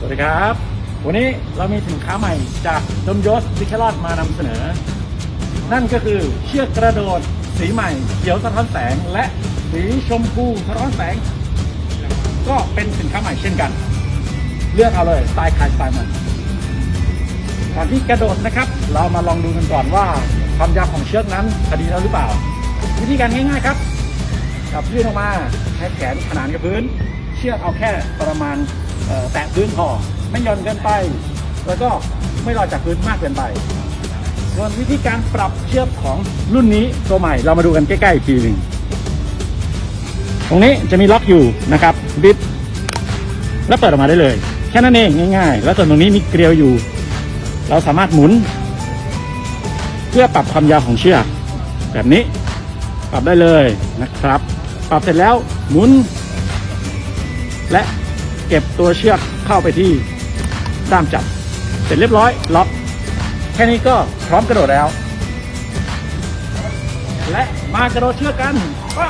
สวัสดีครับ วันนี้เรามีสินค้าใหม่จากดมยศพิคลอดมานำเสนอ นั่นก็คือเชือกกระโดดสีใหม่เขียวสะท้อนแสงและสีชมพูสะท้อนแสง ก็เป็นสินค้าใหม่เช่นกัน เลือกเอาเลยสไตล์ใครสไตล์มันก่อนที่กระโดดนะครับ เรามาลองดูกันก่อนว่าความยาวของเชือกนั้นพอดีแล้วหรือเปล่า วิธีการง่ายๆครับกับยื่นออกมาให้แขนขนานกับพื้น เชือกเอาแค่ประมาณแตะ พื้นพอไม่ย่อนเกินไป แล้วก็ไม่ลอยจากพื้นมากเกินไปส่วนวิธีการปรับเชือกของรุ่นนี้ตัวใหม่เรามาดูกันใกล้ๆอีกทีหนึ่งตรงนี้จะมีล็อกอยู่นะครับบิดแล้วเปิดออกมาได้เลย แค่นั้นเองง่าย ๆ แล้วส่วนตรงนี้มีเกลียวอยู่ เราสามารถหมุน เพื่อปรับความยาวของเชือกแบบนี้ปรับได้เลยนะครับ ปรับเสร็จแล้วหมุน และเก็บตัวเชือก เข้าไปที่ด้ามจับ เสร็จเรียบร้อยล็อกแค่นี้ก็พร้อมกระโดดแล้ว และมากระโดดเชือกกันไป